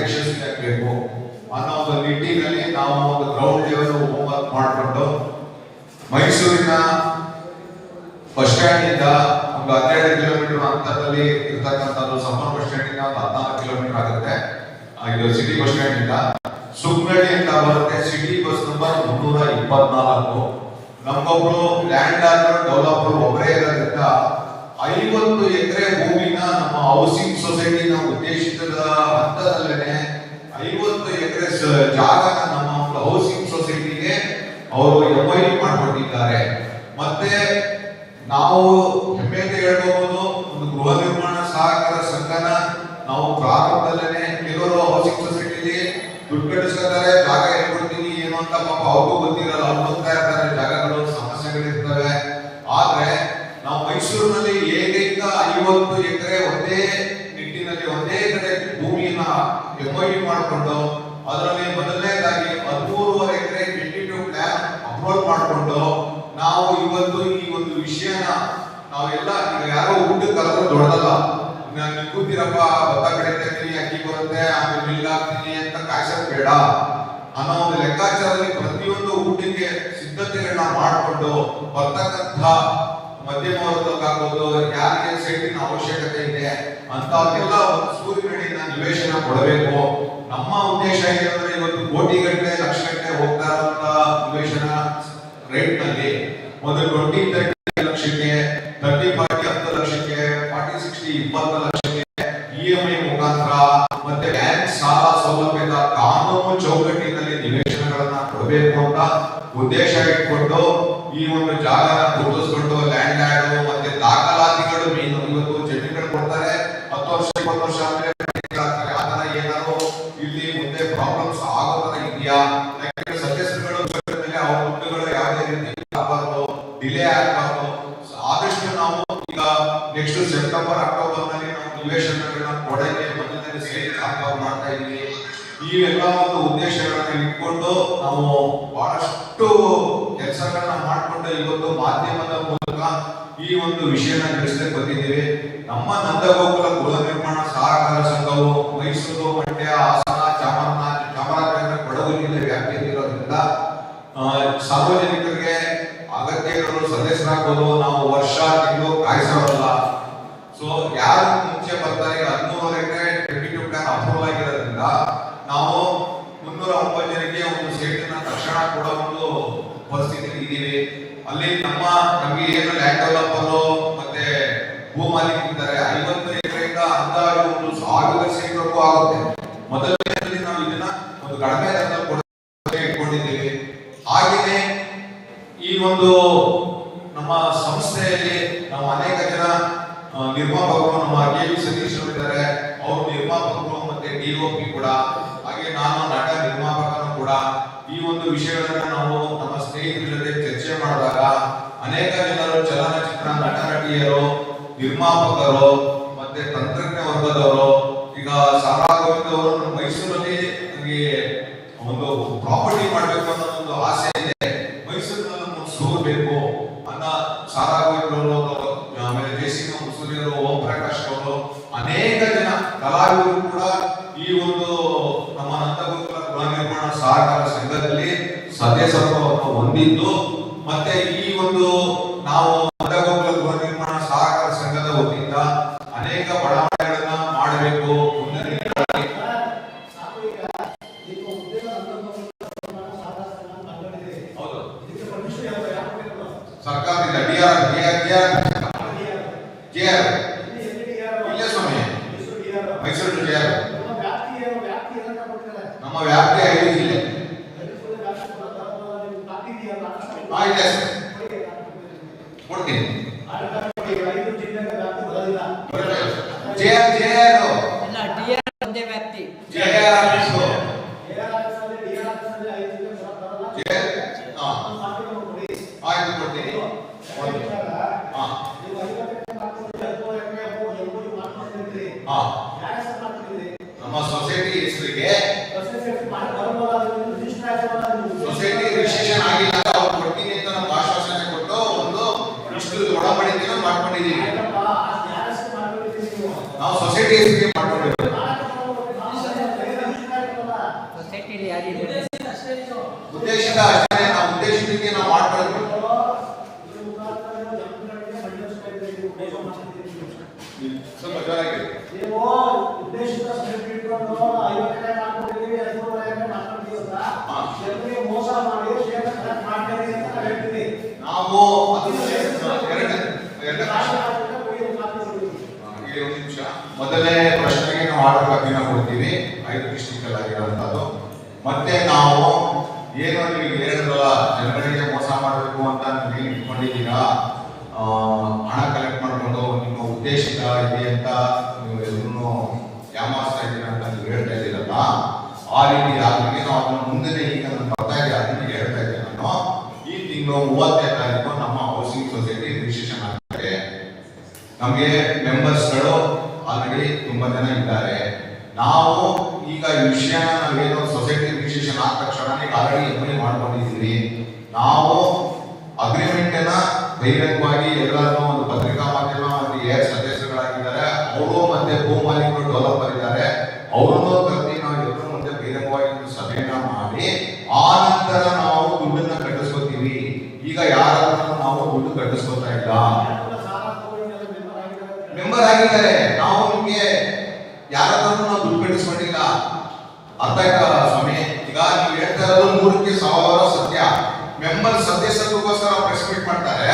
ಯಶಸ್ವಿಯಾಗಬೇಕು ಅನ್ನೋ ಒಂದು ನಿಟ್ಟಿನಲ್ಲಿ ನಾವು ಒಂದು ಗ್ರೌಂಡ್ ಲೆವೆಲ್ ಹೋಮ್ವರ್ಕ್ ಮಾಡಿಕೊಂಡು ಮೈಸೂರಿನ ಬಸ್ ಸ್ಟ್ಯಾಂಡ್ ಇಂದ ಒಂದು ಹನ್ನೆರಡು ಕಿಲೋಮೀಟರ್ ಅಂತರದಲ್ಲಿ ಇರ್ತಕ್ಕಂಥದ್ದು ಸಮರ್ ಬಸ್ ಸ್ಟ್ಯಾಂಡ್ ಇಂದ ಹದಿನಾಲ್ಕು ಕಿಲೋಮೀಟರ್ ಆಗುತ್ತೆ. ಇದು ಸಿಟಿ ಬಸ್ ಸ್ಟ್ಯಾಂಡ್ ಇಂದ ಸುಗ್ನಳ್ಳಿ ಅಂತ ಬರುತ್ತೆ. ಸಿಟಿ ಬಸ್ ನಂಬರ್ ಮುನ್ನೂರ ಇಪ್ಪತ್ನಾಲ್ಕು. ನಮ್ಮೊಬ್ರು ಲ್ಯಾಂಡ್ ಆರ್ಡರ್ ಡೆವಲಪರ್ ಒಬ್ಬರೇ ಇರೋದ್ರಿಂದ ಐವತ್ತು ಎಕರೆ ಭೂಮಿನ ನಮ್ಮ ಹೌಸಿಂಗ್ ಸೊಸೈಟಿನ ಉದ್ದೇಶಿತ ಹಂತದಲ್ಲೇನೆ ಐವತ್ತು ಎಕರೆ ಜಾಗ ನಮ್ಮ ಹೌಸಿಂಗ್ ಸೊಸೈಟಿಗೆ ಅವರು ಎಂಐ ಮಾಡಿಕೊಂಡಿದ್ದಾರೆ ಮತ್ತೆ ನಾವು ಹೆಮ್ಮೆಯಿಂದ ಹೇಳ್ಬಹುದು ಒಂದು ಗೃಹ ನಿರ್ಮಾಣ ಸಹಕಾರ ಸಂಘನ ನಾವು ಪ್ರಾರಂಭದಲ್ಲೇ ಕೆಲವರು ಹೌಸಿಂಗ್ ಸೊಸೈಟಿಲಿ ದುಡ್ಡು ಕಟ್ಟಿಸ್ಕೊತಾರೆ ಜಾಗ ಹೇಳ್ಕೊಡ್ತೀನಿ, ಏನು ಅಂತ ಪಾಪ ಅವ್ರಿಗೂ ಗೊತ್ತಿರಲ್ಲ, ಅವ್ರು ಹೋಗ್ತಾ ಇರ್ತಾರೆ, ಜಾಗಗಳು, ಸಮಸ್ಯೆಗಳಿರ್ತವೆ. ಆದ್ರೆ ನಾವು ಮೈಸೂರಿನಲ್ಲಿ ಏಕೈಕ ಐವತ್ತು ಎಕರೆ ಒಂದೇ ನಿಟ್ಟಿನಲ್ಲಿ ಒಂದೇ ಕಡೆ ಭೂಮಿಯನ್ನ ಎಂಐ ಮಾಡಿಕೊಂಡು ಅದರಲ್ಲಿ ಮೊದಲನೇದಾಗಿ ಹದಿಮೂರುವರೆ ಎಕರೆ ಟೆಂಟಿಟಿವ್ ಪ್ಲಾನ್ ಅಪ್ರೋಚ್ ಮಾಡಿಕೊಂಡು ನಾವು ಇವತ್ತು ಈ ಒಂದು ವಿಷಯನ ನಾವೆಲ್ಲ ಈಗ ಯಾರೋ ಊಟ ಕರೆದ್ರೆ ದೊಡ್ಡದಲ್ಲ. ನಾನು ಕೂತಿರಪ್ಪ ಭತ್ತ ಬೆಳಿತೀನಿ ಅಕ್ಕಿ ಬರುತ್ತೆ ಆಮೇಲೆ ಬಿಲ್ ಹಾಕ್ತೀನಿ ಅಂತ ಕಾಯ್ಸೋದು ಬೇಡ. ಅನ್ನೋ ಒಂದು ಲೆಕ್ಕಾಚಾರದಲ್ಲಿ ಪ್ರತಿಯೊಂದು ಊಟಕ್ಕೆ ಸಿದ್ಧತೆಗಳನ್ನ ಮಾಡಿಕೊಂಡು ಬರ್ತಕ್ಕಂಥ ಮಧ್ಯಮ ವರ್ಗಕ್ಕಾಗೋದು ಯಾರಿಗೆ ಸೈಟಿನ ಅವಶ್ಯಕತೆ ಇದೆ ಅಂತವ್ರಿಗೆಲ್ಲ ಒಂದು ಸೂರ್ಯನಡಿನ ನಿವೇಶನ ಕೊಡಬೇಕು. ನಮ್ಮ ಉದ್ದೇಶ ಏನಂದ್ರೆ ಇವತ್ತು ಕೋಟಿ ಗಟ್ಟಲೆ ಲಕ್ಷ ಗಟ್ಟಲೆ ಹೋಗ್ತಾ ಇರುವಂತ ನಿವೇಶನ ರೇಟ್ನಲ್ಲಿ ಒಂದು ಲಕ್ಷಕ್ಕೆ ತರ್ಟಿ ಫಾರ್ಟಿ ಹತ್ತು ಲಕ್ಷಕ್ಕೆ ಫಾರ್ಟಿ ಸಿಕ್ಸ್ಟಿ ಇಪ್ಪತ್ತು ಲಕ್ಷಕ್ಕೆ ಇ ಎಂ ಐ ಮುಖಾಂತರ ಮತ್ತೆ ಬ್ಯಾಂಕ್ ಸಾಲ ಸೌಲಭ್ಯದ ಕಾನೂನು ಚೌಕಟ್ಟಿನಲ್ಲಿ ನಿವೇಶನಗಳನ್ನ ಕೊಡಬೇಕು ಅಂತ ಉದ್ದೇಶ ಇಟ್ಕೊಂಡು ಈ ಒಂದು ಜಾಗನ ಗುರುತಿಸ್ಕೊಂಡು ಲ್ಯಾಂಡ್ ಲ್ಯಾಂಡ್ ಮತ್ತೆ ದಾಖಲಾತಿಗಳು ಮೇನು ನೆಕ್ಸ್ಟ್ ಸೆಪ್ಟೆಂಬರ್ ಅಕ್ಟೋಬರ್ನಲ್ಲಿ ನಾವು ನಿವೇಶನಗಳನ್ನ ಕೊಡಕ್ಕೆ ಮಧ್ಯದಲ್ಲಿ ಸೇರಿ ಹಾಕೋ ಮಾಡ್ತಾ ಇದ್ದೀವಿ. ಈ ಎಲ್ಲ ಒಂದು ಉದ್ದೇಶಗಳನ್ನ ಇಟ್ಕೊಂಡು ನಾವು ಬಹಳಷ್ಟು ಕೆಲಸಗಳನ್ನ ಮಾಡಿಕೊಂಡು ಇವತ್ತು ಮಾಧ್ಯಮದ ಮೂಲಕ ಈ ಒಂದು ವಿಷಯನ ತಿಳಿಸ್ಲಿಕ್ಕೆ ಬಂದಿದ್ದೀವಿ. ನಮ್ಮ ನಂದಗೋಕುಲ ಗೃಹ ನಿರ್ಮಾಣ ಸಹಕಾರ ಸಂಘವು ಮೈಸೂರು ಮಂಡ್ಯ, ಹಾಸನ ಚಾಮರಾಜ ಚಾಮರಾಜನಗರ, ಕೊಡಗು ಜಿಲ್ಲೆ ವ್ಯಾಪ್ತಿಯಲ್ಲಿರೋದ್ರಿಂದ ಸಾರ್ವಜನಿಕರಿಗೆ ಅಗತ್ಯ ಇರೋರು ಸದಸ್ಯರಾಗೋದು ನಾವು ವರ್ಷ ತಿಂಗಳು ಕಾಯಿಸೋರಲ್ಲ. ಸೊ ಯಾರು ಮುಂಚೆ ಬರ್ತಾರೆ acre twenty two plan approve ಆಗಿರೋದ್ರಿಂದ ನಾವು ಮುನ್ನೂರ ಒಂಬತ್ತು ಜನರಿಗೆ ಒಂದು ಸೈಟನ್ನ ತಕ್ಷಣ ಕೂಡ ಒಂದು ಪರಿಸ್ಥಿತಿ ಇದ್ದೀವಿ ಅಲ್ಲಿ ನಮ್ಮ ನಮಗೆ ಏನು ಲ್ಯಾಂಡ್ ಡೆವಲಪರ್ ಮತ್ತೆ ಭೂ ಮಾಲೀಕರಿದ್ದಾರೆ ಐವತ್ತು ಎಕರೆಯಿಂದ ಅಂದಾಜು ಒಂದು ಸಾವಿರ ಸೀಟ್ವರೆಗೂ ಆಗುತ್ತೆ. ಮೊದಲನೇದಲ್ಲಿ ನಾವು ಇದನ್ನ ಒಂದು ಕಡಿಮೆ ದರದಲ್ಲಿ ಇಟ್ಕೊಂಡಿದ್ದೀವಿ. ಹಾಗೆಯೇ ಈ ಒಂದು ನಮ್ಮ ಸಂಸ್ಥೆಯಲ್ಲಿ ನಾವು ಅನೇಕ ಜನ ನಿರ್ಮಾಪಕರು ನಮ್ಮ ಕೆ ವಿ ಇದ್ದಾರೆ? ಅವರು ನಿರ್ಮಾಪಕರು ಮತ್ತೆ ಪಿ ಕೂಡ. ಹಾಗೆ ನಾನು ನಟ ನಿರ್ಮಾಪಕನು ಕೂಡ. ಈ ಒಂದು ವಿಷಯಗಳನ್ನ ನಾವು ನಮ್ಮ ಸ್ನೇಹಿತರ ಜೊತೆ ಚರ್ಚೆ ಮಾಡಿದಾಗ ಅನೇಕ ಜನರು, ಚಲನಚಿತ್ರ ನಟ ನಟಿಯರು ನಿರ್ಮಾಪಕರು, ಮತ್ತೆ ತಂತ್ರಜ್ಞ ವರ್ಗದವರು ಈಗ ಸಾರಾ ಗೋವಿಂದ್ ಅವರು ಮೈಸೂರಲ್ಲಿ ಒಂದು ಪ್ರಾಪರ್ಟಿ ಮಾಡಬೇಕು ಬಡಾವಣೆಗಳನ್ನ ಮಾಡಬೇಕು ಮುಂದಿನ ದಿನಗಳಲ್ಲಿ ಹೌದು ಸರ್ಕಾರದಿಂದ ಡಿಆರ್ ಡಿಆರ್ ಡಿಆರ್ ಜಿಆರ್ ಇಲ್ಲೇ ಸ್ವಾಮಿ ಮೈಸೂರು ಜಿಆರ್ ನಮ್ಮ ವ್ಯಾಪ್ತಿ ಐದು ಜಿಲ್ಲೆ ಹಾ ಇದೆ ಸರ್ ಕೊಡ್ತೀನಿ ನಮ್ಮ ಸೊಸೈಟಿ ಹೆಸರಿಗೆ ಸೊಸೈಟಿ ರಿಜಿಸ್ಟ್ರೇಷನ್ ಆಗಿಲ್ಲ ಅವ್ರು ಕೊಡ್ತೀನಿ ಅಂತ ನಮ್ಮ ಆಶ್ವಾಸನೆ ಕೊಟ್ಟು ಒಂದು ಇಷ್ಟು ದೊಡ್ಡ ಮಾಡ್ಕೊಂಡಿದ್ದೀವಿ. ನಾವು. ಸೊಸೈಟಿ ಹೆಸರಿಗೆ ಮಾಡ್ಕೊಂಡಿದ್ದೀವಿ ಉದ್ದೇಶದ ಅಷ್ಟೇ ನಾವು ಉದ್ದೇಶಕ್ಕೆ ನಾವು ಮಾಡ್ಬಾರ್ದು ಸ್ವಲ್ಪ ನಿಮಿಷ. ಮೊದಲನೇ ಪ್ರಶ್ನೆಗೆ ನಾವು ಆರ್ಡರ್ ಕಾಪಿನ ಕೊಡ್ತೀವಿ. ಐದು ಡಿಸ್ಟಿಕ್ ಆಗಿರುವಂತದ್ದು ಮತ್ತೆ ನಾವು ಏನು ನೀವು ಹೇಳಿದ್ರಲ್ಲ ಜನಗಳಿಗೆ ಮೋಸ ಮಾಡಬೇಕು ಅಂತ ನೀವು ಇಟ್ಕೊಂಡಿದ್ದೀರಾ ಹಣ ಕಲೆಕ್ಟ್ ಮಾಡಿಕೊಂಡು ನಿಮ್ಮ ಉದ್ದೇಶ ಇದೆ ಅಂತ ನೀವು ಯಾಮಾಸ್ತಾ ಇದ್ದೀರಾ ಅಂತ ನೀವು ಹೇಳ್ತಾ ಇದ್ದೀರಲ್ಲ? ಆ ರೀತಿ ಆಗಿ ನಾವು ಅದನ್ನು ಮುಂದೆ ಈಗ ಬರ್ತಾ ಇದೆ ಅದನ್ನ ಹೇಳ್ತಾ ಇದ್ದೀನಿ ನಾನು. ಈ ತಿಂಗಳು ಮೂವತ್ತನೇ ತಾರೀಕು ನಮ್ಮ ಹೌಸಿಂಗ್ ಸೊಸೈಟಿ ರಿಜಿಸ್ಟ್ರೇಷನ್ ಆಗ್ತದೆ ನಮಗೆ ಮೆಂಬರ್ಸ್ಗಳು ಆಲ್ರೆಡಿ ತುಂಬಾ ಜನ ಇದ್ದಾರೆ. ನಾವು ಈಗ ಈ ವಿಷಯ ನಾವೇನು ಸೊಸೈಟಿ ರಿಜಿಸ್ಟ್ರೇಷನ್ ಆದ ತಕ್ಷಣ ಈಗ ಆಲ್ರೆಡಿ ಎಂ ಮಾಡ್ಕೊಂಡಿದ್ದೀವಿ ನಾವು ಅಗ್ರಿಮೆಂಟ್ ಅನ್ನ ಬಹಿರಂಗವಾಗಿ ಎಲ್ಲರನ್ನೂ ಒಂದು ಪತ್ರಿಕಾ ಮಾಧ್ಯಮ ಒಂದು ಅವರು ಮತ್ತೆ ಭೂ ಮಾಲೀಕರು ಡೆವಲಪರ್ ಇದ್ದಾರೆ ಅವರನ್ನು ಕರೆದಿ ನಾವು ಎಲ್ಲರ ಮುಂದೆ ಬಹಿರಂಗವಾಗಿ ಒಂದು ಸಭೆಯನ್ನ ಮಾಡಿ ಆ ನಂತರ ನಾವು ದುಡ್ಡನ್ನ ಕಟ್ಟಿಸ್ಕೊತೀವಿ ಈಗ ಯಾರ ಹತ್ರನೂ ನಾವು ದುಡ್ಡು ಕಟ್ಟಿಸ್ಕೊತಾ ಇಲ್ಲ ಯಾರೆಲ್ಲ ಸಾಲ ತಗೊಂಡು ಎಲ್ಲ member ಆಗಿದ್ದಾರೆ. ಆಗಿದ್ದಾರೆ ನಾವು ನಿಮ್ಗೆ ಯಾರ ಹತ್ರನೂ ನಾವು ದುಡ್ಡು ಕಟ್ಟಿಸ್ಕೊಂಡಿಲ್ಲ. ಅರ್ಥ ಆಯ್ತಾ ಸ್ವಾಮಿ? ಈಗ ನೀವು ಹೇಳ್ತಾ ಇರೋದು ನೂರಕ್ಕೆ ಸಾವಿರ ಸತ್ಯ. ಮೆಂಬರ್ ಸದಸ್ಯರಿಗೋಸ್ಕರ ಪ್ರೆಸ್ ಮೀಟ್ ಮಾಡ್ತಾರೆ.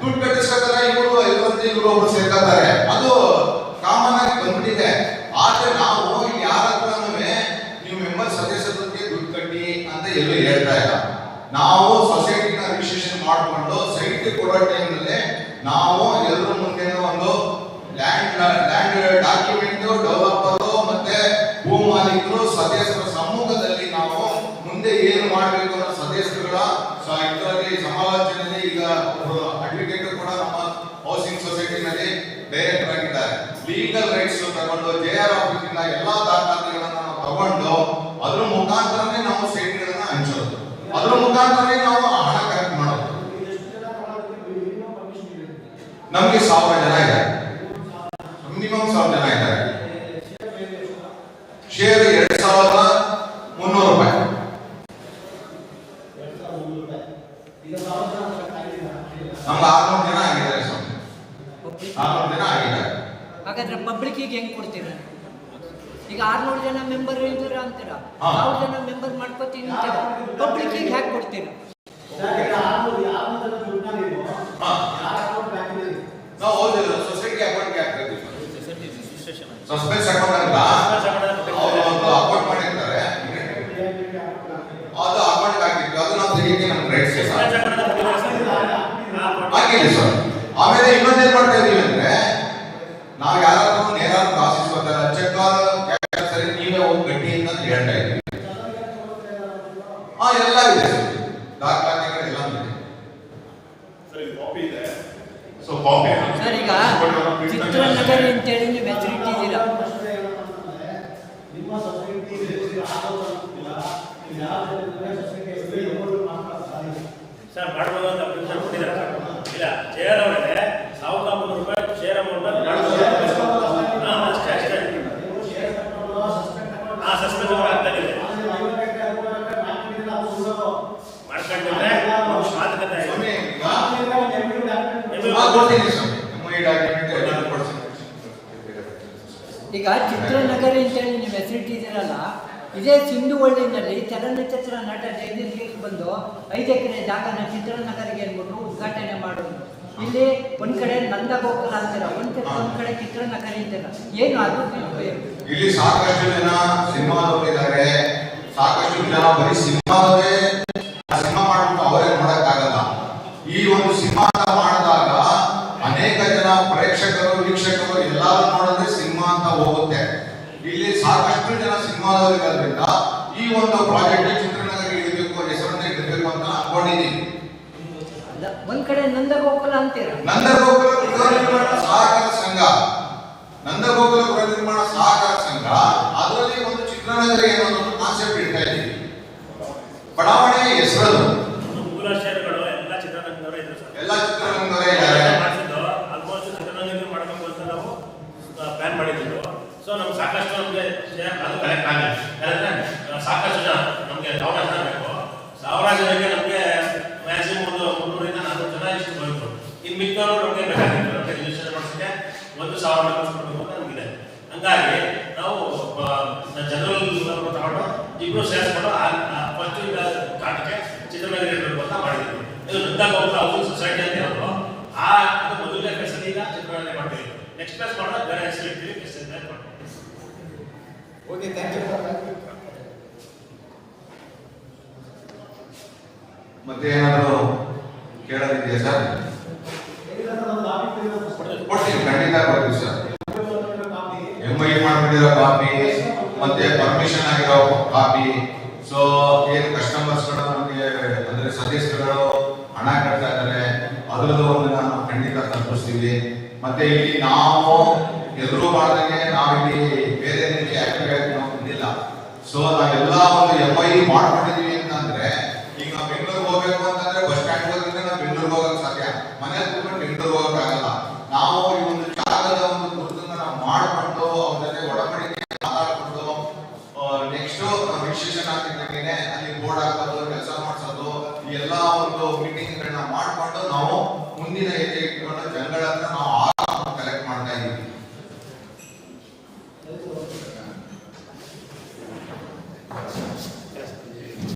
ದುಡ್ಡು ಕಟ್ಟಿಸ್ಕೊತಾರೆ ಇವರು ಐವತ್ತು ಇವರು ಒಬ್ರು ಅದು ಕಾಮನ್ ಆಗಿ ಬಂದ್ಬಿಟ್ಟಿದೆ. ಆದ್ರೆ ನಾವು ಯಾರ ಹತ್ರನೂ ನೀವು ಮೆಂಬರ್ ಸದಸ್ಯರಿಗೆ ದುಡ್ಡು ಕಟ್ಟಿ ಅಂತ ಎಲ್ಲೂ ಹೇಳ್ತಾ ಇಲ್ಲ. ನಾವು ಸೊಸೈಟಿನ ರಿಜಿಸ್ಟ್ರೇಷನ್ ಮಾಡಿಕೊಂಡು, ಸೈಟ್ ಕೊಡೋ ಟೈಮ್ನಲ್ಲಿ ನಾವು ಎಲ್ಲರ ಮುಂದೆನೂ ಒಂದು ಲ್ಯಾಂಡ್ ಲ್ಯಾಂಡ್ ಡಾಕ್ಯುಮೆಂಟ್ ಡೆವಲಪರು ಮತ್ತೆ ಭೂ ಮಾಲೀಕರು ಸದಸ್ಯರ ಸಮ್ಮುಖದಲ್ಲಿ ನಾವು ಮುಂದೆ ಏನು ಮಾಡಬೇಕು ಅನ್ನೋ ಸದಸ್ಯರುಗಳ ಇದರಲ್ಲಿ ಸಮಾಲೋಚನೆಯಲ್ಲಿ ಈಗ ಒಬ್ರು ಅಡ್ವೊಕೇಟ್ ಕೂಡ ನಮ್ಮ ಹೌಸಿಂಗ್ ಸೊಸೈಟಿನಲ್ಲಿ ಡೈರೆಕ್ಟರ್ ಆಗಿದ್ದಾರೆ ಲೀಗಲ್ ರೈಟ್ಸ್ ತಗೊಂಡು ಜೆ ಆರ್ ಆಫೀಸಿಂದ ಎಲ್ಲಾ ದಾಖಲಾತಿಗಳನ್ನ ನಾವು ತಗೊಂಡು ಅದ್ರ ಮುಖಾಂತರನೇ ನಾವು ಸೈಟ್ಗಳನ್ನ ಹಂಚೋದು. ಅದ್ರ ಮುಖಾಂತರನೇ ನಾವು ಹಣ ಕಲೆಕ್ಟ್ ಮಾಡೋದು. ಇದೆ? ನಮಗೆ ಸಾವಿರ ಜನ ಇದೆ ಮಿನಿಮಮ್ ಸಾವಿರ ಜನ ಇದ್ದಾರೆ ಶೇರ್ ಬೇರೆ ಎಷ್ಟು? ಶೇರ್ ಎರಡ್ ಸಾವಿರದ ಮುನ್ನೂರು ರೂಪಾಯಿ ಎರಡು ಸಾವಿರದ ಮುನ್ನೂರು ರೂಪಾಯಿ. ಈಗ ಸಾವಿರ ಜನ select ಆಗಿದ್ದೀರಾ? ನಮ್ಗೆ ಆರ್ನೂರು ಜನ ಆಗಿದ್ದಾರೆ ಸ್ವಾಮಿ ಆರ್ನೂರು ಜನ ಆಗಿದ್ದಾರೆ ಹಾಗಾದ್ರೆ ಪಬ್ಲಿಕ್ಕಿಗೆ ಹೆಂಗ್ ಕೊಡ್ತೀರಾ? ಈಗ ಆರ್ನೂರು ಜನ ಮೆಂಬರ್ ಇದ್ದೀರ ಅಂತೀರಾ? ಹಾ. ಸಾವಿರ ಜನ ಮೆಂಬರ್ ಮಾಡ್ಕೋತೀನಿ ಅಂತೀರಾ? ಪಬ್ಲಿಕ್ಕಿಗೆ ಹ್ಯಾಕ್ ಕೊಡ್ತೀರಾ? ಸರ್, ಈಗ ಆರ್ನೂರು ಯಾರ್ನೋ ಜನ ದುಡ್ಡನ್ನ ನೀವು ಹಾ. ಯಾರ account bank ಇದೆ? ನಾವು ಓದಿಲ್ಲ ಸೊಸೈಟಿ ಅಕೌಂಟ್ಗೆ ಹಾಕ್ತೀವಿ ಸಸ್ಪೆನ್ಸ್ ಅಕೌಂಟ್ ಅಂತ ಅವರು ಒಂದು ಅಕೌಂಟ್ ಮಾಡಿರ್ತಾರೆ ಅದು ಅಕೌಂಟ್ ಹಾಕಿತ್ತು ಅದು ನಾವು ತೆಗಿಯಕ್ಕೆ ನಮ್ಗೆ ರೈಟ್ಸ್ ಇದೆ ಹಾಕಿಲ್ಲ ಸರ್ ಆಮೇಲೆ ಇನ್ನೊಂದೇನ್ ಮಾಡ್ತಾ ಇದೀವಿ ಅಂದ್ರೆ ನಾವು ಯಾರಾದ್ರೂ ನೇರ ಬರ್ತಾರೆ ಚೆಕ್ ಸರಿ ನೀವೇ ಹೋಗಿ ಗಟ್ಟಿ ಅಂತ ಹೇಳ್ತಾ ಇದ್ದೀವಿ. ಹಾ ಎಲ್ಲ ಇದೆ. ಸರ್ ದಾಖಲಾತಿಗಳು ಎಲ್ಲ ಇದೆ ಸರ್ ಇದು ಕಾಪಿ ಇದೆ ಸೊ ಕಾಪಿ ಸರ್ ಈಗ ಚಿತ್ರನಗರಿ ಅಂತೇಳಿ ನೀವು ಹೆಸರಿಟ್ಟಿದ್ದೀರಾ ಪ್ರಶ್ನೆ ಏನಪ್ಪ ಅಂತಂದ್ರೆ, ನಿಮ್ಮ ಸೊಸೈಟಿ ಆಗೋದು ಅಂತಿಲ್ಲ ನೀವು ಯಾವ ಸೊಸೈಟಿ ಹೆಸರು ಎಂಬುದು ಮಾತ್ರ ಸಾಧ್ಯ. ಸರ್ ಮಾಡ್ಬೋದು ಅಂತ ಅಪ್ಲಿಕೇಶನ್ ಕೊಟ್ಟಿದ್ದಾರೆ ಸರ್ ಇಲ್ಲ ಚೇರ್ ಅವರಿಗೆ ಸಾವಿರದ ಮುನ್ನೂರು ರೂಪಾಯಿ ಶೇರ್ ಅಮೌಂಟ್ ಹಾಂ ಅಷ್ಟೇ ಅಷ್ಟೇ ನೀವು share ತಗೊಂಡು, suspend ತಗೊಂಡು, ಹಾಂ ಸಸ್ಪೆಂಡ್ ಆಗ್ತಾ ಇದೆ ಆಮೇಲೆ ಐವತ್ತು ಎಕರೆ, ಅರವತ್ತು ಎಕರೆ ಮಾಡ್ಕೊಂಡಿಲ್ಲ, ಅದು ಸುಳ್ಳೋದು. ಮಾಡ್ಕೊಂಡಿದ್ರೆ ಒಂದು ಮಾತುಕತೆ ಆಗಿದೆ ಸ್ವಾಮಿ ಈಗ ಆಮೇಲೆ ಒಂದು MU document ಹಾ, ಕೊಡ್ತೀನಿ ಸ್ವಾಮಿ ನಮ್ಮ ಈ ಡಾಕ್ಯುಮೆಂಟ್ ಎಲ್ಲ ಕೊಡ್ತೀನಿ ಈಗ ಚಿತ್ರನಗರಿ ಅಂತೇಳಿ ನೀವು ಹೆಸರಿಟ್ಟಿದ್ದೀರಲ್ಲ ಇದೇ ಸಿಂಧುವಳ್ಳಿನಲ್ಲಿ ಚಲನಚಿತ್ರ ನಟ ಜಗದೀಶ್ ಬಂದು ಐದು ಎಕರೆ ಜಾಗನ ಚಿತ್ರನಗರಿಗೆ ಅಂದ್ಬಿಟ್ಟು ಉದ್ಘಾಟನೆ ಮಾಡೋದು. ಇಲ್ಲಿ ಒಂದ್ ಕಡೆ ನಂದಗೋಕುಲ ಅಂತಾರ, ಒಂದ್ ಕಡೆ ಒಂದ್ ಕಡೆ ಚಿತ್ರನಗರಿ ಅಂತಾರ. ಏನು ಅದು? ಇಲ್ಲಿ ಸಾಕಷ್ಟು ಜನ ಸಿನಿಮಾದವರು ಇದ್ದಾರೆ ಸಾಕಷ್ಟು ಜನ ಬರೀ ಸಿನಿಮಾದವರೇ ಸಿನಿಮಾ ಅವರೇ ಈ ಒಂದು ಸಿನಿಮಾ ಮಾಡಿದಾಗ ಅನೇಕ ಜನ ಪ್ರೇಕ್ಷಕರು, ವೀಕ್ಷಕರು ಎಲ್ಲರೂ ನೋಡಿದ್ರೆ ಸಿನಿಮಾ ಅಂತ ಹೋಗುತ್ತೆ. ಸಾಕಷ್ಟು ಜನ ಸಿನಿಮಾದವರು ಇರೋದ್ರಿಂದ ಈ ಒಂದು ಪ್ರಾಜೆಕ್ಟ್ ಚಿತ್ರನಗರ ಇಡಬೇಕು ಹೆಸರನ್ನ ಇಡಬೇಕು ಅಂತ ಅನ್ಕೊಂಡಿದ್ದೀನಿ. ಅಲ್ಲ ಒಂದ್ ಕಡೆ ನಂದಗೋಕುಲ ಅಂತೀರ? ನಂದಗೋಕುಲ ಗೃಹ ನಿರ್ಮಾಣ ಸಹಕಾರ ಸಂಘ. ನಂದಗೋಕುಲ ಗೃಹ ನಿರ್ಮಾಣ ಸಹಕಾರ ಸಂಘ ಅದರಲ್ಲಿ ಒಂದು ಚಿತ್ರನಗರ ಏನೋ ಒಂದು ಕಾನ್ಸೆಪ್ಟ್ ಇಡ್ತಾ ಇದ್ದೀವಿ ಬಡಾವಣೆಯ ಹೆಸರದು ಒಂದು ಮೂಲ ಶೇರ್ಗಳು ಎಲ್ಲ ಚಿತ್ರರಂಗದವರು ಇದ್ರು ಸರ್ ಎಲ್ಲ ಚಿತ್ರರಂಗದವರೇ ಇದ್ದಾರೆ ಮಾಡಿಸಿದ್ದು ಆಲ್ಮೋಸ್ಟ್ ಚಿತ್ರರಂಗದಲ್ಲಿ ಮಾಡಬೇಕು ಅಂತ ನಾವು ಪ್ಲಾನ್ ಮಾಡಿದ್ದು ಸೊ ನಮ್ಗೆ ಸಾಕಷ್ಟು ನಮಗೆ ಶೇರ್ ಅದು ಕರೆಕ್ಟ್ ಆಗಿದೆ. ಯಾಕಂದ್ರೆ ಸಾಕಷ್ಟು ಜನ ನಮಗೆ ಡೌನ್ ಬೇಕು. ಸಾವಿರ ಜನಕ್ಕೆ ನಮಗೆ ಮ್ಯಾಕ್ಸಿಮಮ್ ಒಂದು ಮುನ್ನೂರಿಂದ ನಾಲ್ಕು ಜನ ಇಷ್ಟು ಬರುತ್ತೆ ಇನ್ನು ಮಿಕ್ಕವರು ನಮಗೆ ಬೇಕಾಗಿತ್ತು. ನಮಗೆ ರಿಜಿಸ್ಟ್ರೇಷನ್ ಮಾಡಿಸಕ್ಕೆ ಒಂದು ಸಾವಿರ ಕೊಡಬೇಕು ಅಂತ ನಮಗಿದೆ. ಹಂಗಾಗಿ ನಾವು ಜನರಲ್ ತಗೊಂಡು ಇಬ್ಬರು ಸೇರಿಸ್ಕೊಂಡು ಫಸ್ಟ್ ಕಾಟಕ್ಕೆ ಚಿತ್ರನಗರ ಇರಬೇಕು ಅಂತ ಮಾಡಿದ್ವಿ ಇದು ವೃದ್ಧಾಗೋಪುರ ಹೌಸಿಂಗ್ ಸೊಸೈಟಿ ಅಂತ ಹೇಳಿದ್ರು ಆ ಮೊದಲನೇ ಕೆಲಸದಿಂದ ಚಿತ್ರನಗರ ಮಾಡ್ತೀವಿ. ನೆಕ್ಸ್ಟ್ ಕ್ಲಾಸ್ ಮಾಡೋಣ ಬೇರೆ ಹೆಸರು ಓಕೆ ಥ್ಯಾಂಕ್ ಯು ಮತ್ತೆ ಏನಾದರೂ ಕೇಳೋದಿದೆಯಾ ಸರ್? ಕೊಡ್ತೀನಿ, ಖಂಡಿತ ಕೊಡ್ತೀವಿ ಸರ್. ಎಂ ಐ ಮಾಡ್ಬಿಟ್ಟಿರೋ ಕಾಪಿ ಮತ್ತೆ ಪರ್ಮಿಷನ್ ಆಗಿರೋ ಕಾಪಿ ಸೊ ಏನು ಕಸ್ಟಮರ್ಸ್ಗಳು ನಮಗೆ ಅಂದರೆ ಸದಸ್ಯರುಗಳು ಹಣ ಕಟ್ತಾ ಇದ್ದಾರೆ, ಅದರದ್ದು ಒಂದು ನಾನು ಖಂಡಿತ ತಲುಪಿಸ್ತೀವಿ. ಮತ್ತೆ ಇಲ್ಲಿ ನಾವು ಎದುರು ಮಾಡಿದಂಗೆ ನಾವಿಲ್ಲಿ ಬೇರೆ ರೀತಿ ಆಕ್ಟಿವೇಟ್ ನಾವು ಬಂದಿಲ್ಲ ಸೊ ನಾವೆಲ್ಲ ಒಂದು ಎಂ ಐ ಮಾಡ್ಕೊಂಡಿದೀವಿ ಅಂತಂದ್ರೆ, ಈಗ ನಾವು ಬೆಂಗಳೂರಿಗೆ ಹೋಗ್ಬೇಕು ಅಂತಂದ್ರೆ ಬಸ್ ಸ್ಟ್ಯಾಂಡ್ ಹೋಗೋದ್ರಿಂದ ನಾವು ಬೆಂಗಳೂರಿಗೆ ಹೋಗಕ್ ಸಾಧ್ಯ. ಮನೆ ಕೂತ್ಕೊಂಡು ಬೆಂಗಳೂರಿಗೆ ಹೋಗಕ್ಕಾಗಲ್ಲ ನಾವು ಈ ಒಂದು ಜಾಗದ ಒಂದು ಗುರುತನ್ನ ನಾವು ಮಾಡಿಕೊಂಡು